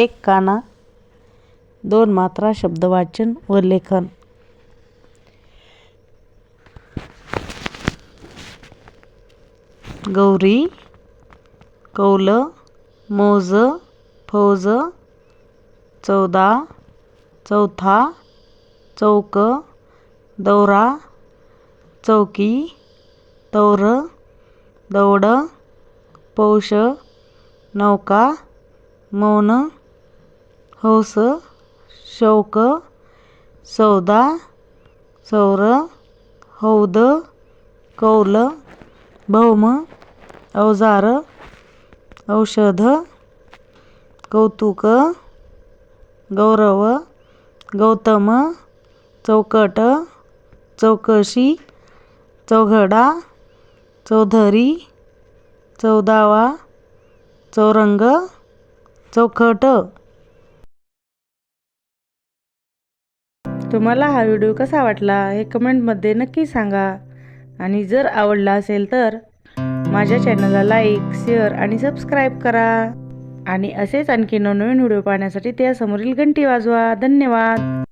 एक काना दोन मात्रा शब्दवाचन व लेखन. गौरी कौल मोज फौज चौदा चौथा चौक दौरा चौकी तौर दौड पौष नौका मौन हौस शौक सौदा सौर हौद कौल भौम अवजार औषध कौतुक गौरव गौतम चौकट चौकशी चौघडा चौधरी चौदावा चौरंग चौखट तुम्हाला हा व्हिडिओ कसा वाटला हे कमेंटमध्ये नक्की सांगा. आणि जर आवडला असेल तर माझ्या चॅनलला लाईक शेअर आणि सबस्क्राईब करा. आणि असेच आणखी नवनवीन व्हिडिओ पाहण्यासाठी त्यासमोरील घंटी वाजवा. धन्यवाद.